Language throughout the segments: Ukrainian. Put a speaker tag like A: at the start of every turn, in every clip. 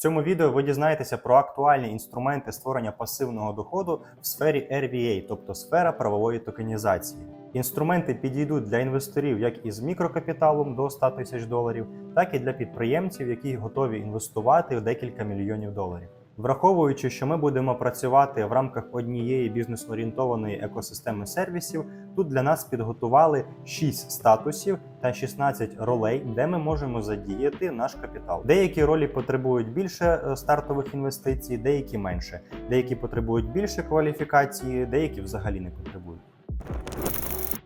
A: цьому відео ви дізнаєтеся про актуальні інструменти створення пасивного доходу в сфері RVA, тобто сфера правової токенізації. Інструменти підійдуть для інвесторів як із мікрокапіталом до 100 тисяч доларів, так і для підприємців, які готові інвестувати в декілька мільйонів доларів. Враховуючи, що ми будемо працювати в рамках однієї бізнес-орієнтованої екосистеми сервісів, тут для нас підготували 6 статусів та 16 ролей, де ми можемо задіяти наш капітал. Деякі ролі потребують більше е, стартових інвестицій, деякі менше. Деякі потребують більше кваліфікації, деякі взагалі не потребують.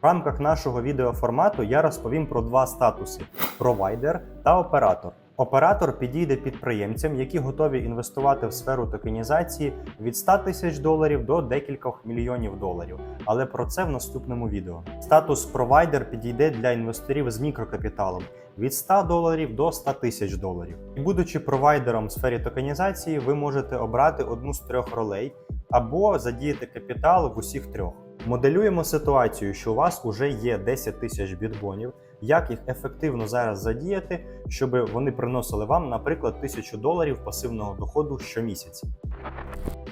A: В рамках нашого відеоформату я розповім про два статуси: провайдер та оператор. Оператор підійде підприємцям, які готові інвестувати в сферу токенізації від 100 тисяч доларів до декількох мільйонів доларів. Але про це в наступному відео. Статус провайдер підійде для інвесторів з мікрокапіталом від 100 доларів до 100 тисяч доларів. І будучи провайдером в сфері токенізації, ви можете обрати одну з трьох ролей або задіяти капітал в усіх трьох. Моделюємо ситуацію, що у вас вже є 10 тисяч бітбонів. Як їх ефективно зараз задіяти, щоб вони приносили вам, наприклад, 1000 доларів пасивного доходу щомісяця?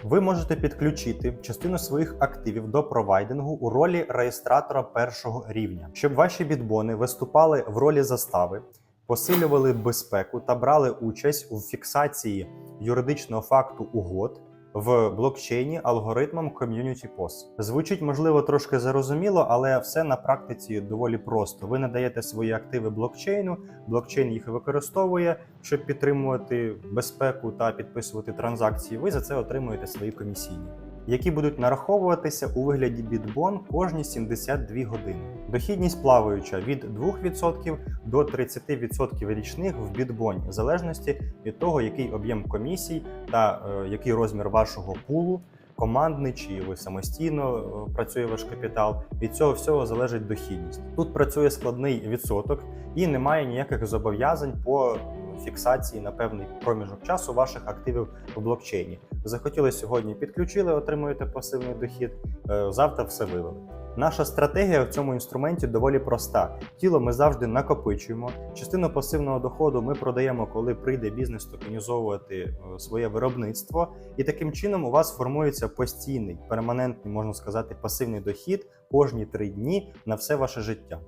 A: Ви можете підключити частину своїх активів до провайдингу у ролі реєстратора першого рівня, щоб ваші бітбони виступали в ролі застави, посилювали безпеку та брали участь у фіксації юридичного факту угод в блокчейні алгоритмом Community POS. Звучить можливо трошки зарозуміло, але все на практиці доволі просто. Ви надаєте свої активи блокчейну, блокчейн їх використовує, щоб підтримувати безпеку та підписувати транзакції. Ви за це отримуєте свої комісійні. Які будуть нараховуватися у вигляді бітбон кожні 72 години. Дохідність плаваюча від 2% до 30% річних в бітбоні, в залежності від того, який об'єм комісій та е, який розмір вашого пулу, командний чи ви самостійно е, працює ваш капітал. Від цього всього залежить дохідність. Тут працює складний відсоток і немає ніяких зобов'язань по фіксації на певний проміжок часу ваших активів в блокчейні. Захотіли сьогодні, підключили, отримуєте пасивний дохід. е, Завтра все вивели. Наша стратегія в цьому інструменті доволі проста. Тіло ми завжди накопичуємо. Частину пасивного доходу ми продаємо, коли прийде бізнес токенізовувати е, своє виробництво, і таким чином у вас формується постійний, перманентний, можна сказати, пасивний дохід кожні три дні на все ваше життя.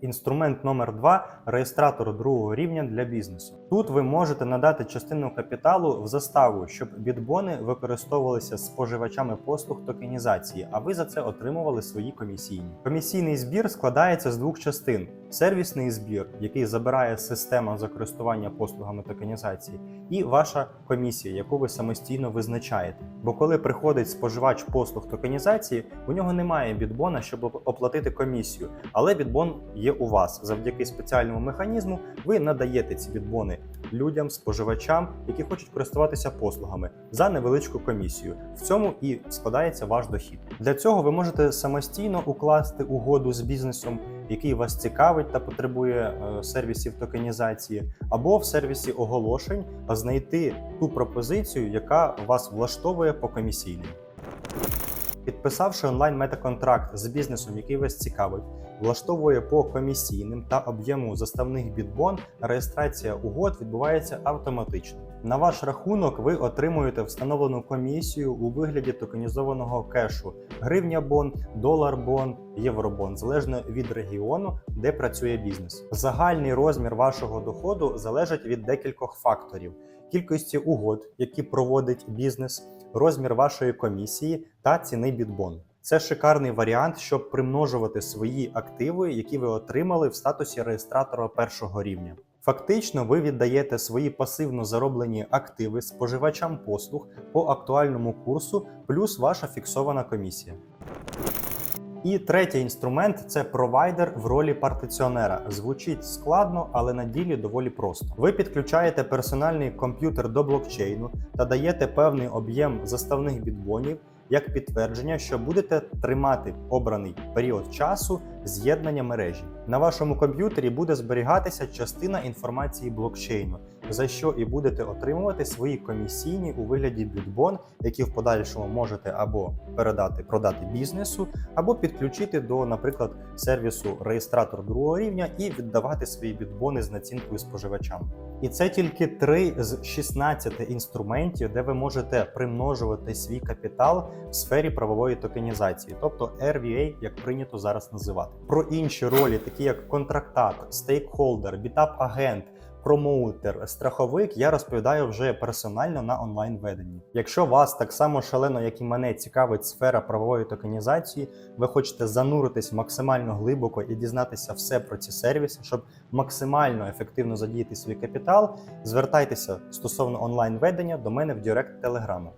A: Інструмент номер 2 реєстратор другого рівня для бізнесу. Тут ви можете надати частину капіталу в заставу, щоб бітбони використовувалися споживачами послуг токенізації, а ви за це отримували свої комісійні. Комісійний збір складається з двох частин: сервісний збір, який забирає система за користування послугами токенізації, і ваша комісія, яку ви самостійно визначаєте. Бо коли приходить споживач послуг токенізації, у нього немає бітбона, щоб оплатити комісію, але бітбон є у вас. Завдяки спеціальному механізму ви надаєте ці бітбони людям, споживачам, які хочуть користуватися послугами за невеличку комісію. В цьому і складається ваш дохід. Для цього ви можете самостійно укласти угоду з бізнесом, який вас цікавить та потребує е, сервісів токенізації, або в сервісі оголошень знайти ту пропозицію, яка вас влаштовує по комісійним. Підписавши онлайн метаконтракт з бізнесом, який вас цікавить, влаштовує по комісійним та об'єму заставних бітбон, реєстрація угод відбувається автоматично. На ваш рахунок ви отримуєте встановлену комісію у вигляді токенізованого кешу: гривня бон, долар бон, євробон, залежно від регіону, де працює бізнес. Загальний розмір вашого доходу залежить від декількох факторів: кількості угод, які проводить бізнес, розмір вашої комісії та ціни бітбон. Це шикарний варіант, щоб примножувати свої активи, які ви отримали в статусі реєстратора першого рівня. Фактично, ви віддаєте свої пасивно зароблені активи споживачам послуг по актуальному курсу, плюс ваша фіксована комісія. І третій інструмент це провайдер в ролі партиціонера. Звучить складно, але на ділі доволі просто. Ви підключаєте персональний комп'ютер до блокчейну та даєте певний об'єм заставних бітбонів як підтвердження, що будете тримати обраний період часу з'єднання мережі. На вашому комп'ютері буде зберігатися частина інформації блокчейну, за що і будете отримувати свої комісійні у вигляді бітбон, які в подальшому можете або передати, продати бізнесу, або підключити до, наприклад, сервісу реєстратор другого рівня і віддавати свої бітбони з націнкою споживачам. І це тільки три з 16 інструментів, де ви можете примножувати свій капітал в сфері правової токенізації, тобто RVA, як прийнято зараз називати. Про інші ролі, такі як контрактатор, стейкхолдер, бітап-агент. Промоутер, страховик я розповідаю вже персонально на онлайн веденні. Якщо вас так само шалено, як і мене, цікавить сфера правової токенізації, ви хочете зануритись максимально глибоко і дізнатися все про ці сервіси, щоб максимально ефективно задіяти свій капітал, звертайтеся стосовно онлайн ведення до мене в Директ Телеграму.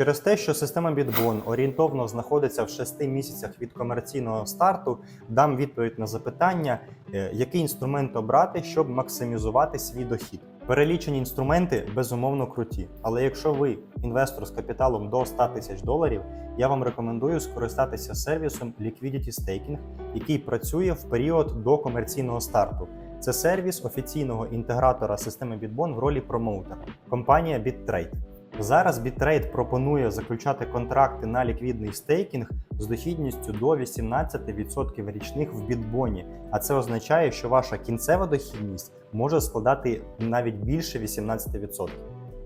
A: Через те, що система Bitbon орієнтовно знаходиться в 6 місяцях від комерційного старту, дам відповідь на запитання, е, який інструмент обрати, щоб максимізувати свій дохід. Перелічені інструменти безумовно круті, але якщо ви інвестор з капіталом до 100 тисяч доларів, я вам рекомендую скористатися сервісом Liquidity Staking, який працює в період до комерційного старту. Це сервіс офіційного інтегратора системи Bitbon в ролі промоутера, компанія BitTrade. Зараз Bitrate пропонує заключати контракти на ліквідний стейкінг з дохідністю до 18% річних в бітбоні. А це означає, що ваша кінцева дохідність може складати навіть більше 18%.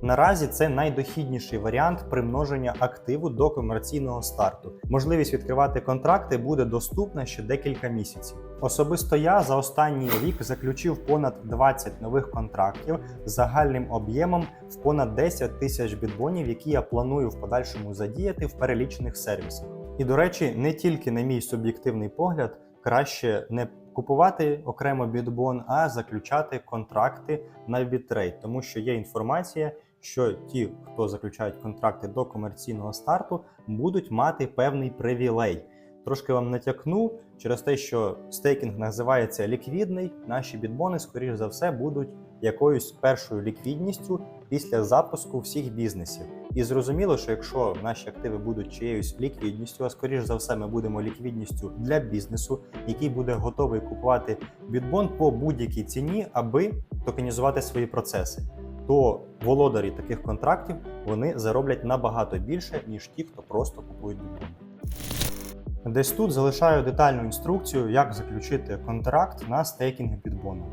A: Наразі це найдохідніший варіант примноження активу до комерційного старту. Можливість відкривати контракти буде доступна ще декілька місяців. Особисто я за останній рік заключив понад 20 нових контрактів з загальним об'ємом в понад 10 тисяч бітбонів, які я планую в подальшому задіяти в перелічених сервісах. І до речі, не тільки на мій суб'єктивний погляд, краще не купувати окремо бітбон, а заключати контракти на бітрейт, тому що є інформація, що ті, хто заключають контракти до комерційного старту, будуть мати певний привілей. Трошки вам натякну через те, що стейкінг називається ліквідний. Наші бітбони, скоріш за все, будуть якоюсь першою ліквідністю після запуску всіх бізнесів. І зрозуміло, що якщо наші активи будуть чиєюсь ліквідністю, а скоріш за все, ми будемо ліквідністю для бізнесу, який буде готовий купувати бітбон по будь-якій ціні, аби токенізувати свої процеси. То володарі таких контрактів вони зароблять набагато більше, ніж ті, хто просто купують бітбон. Десь тут залишаю детальну інструкцію, як заключити контракт на стейкінг бітбону.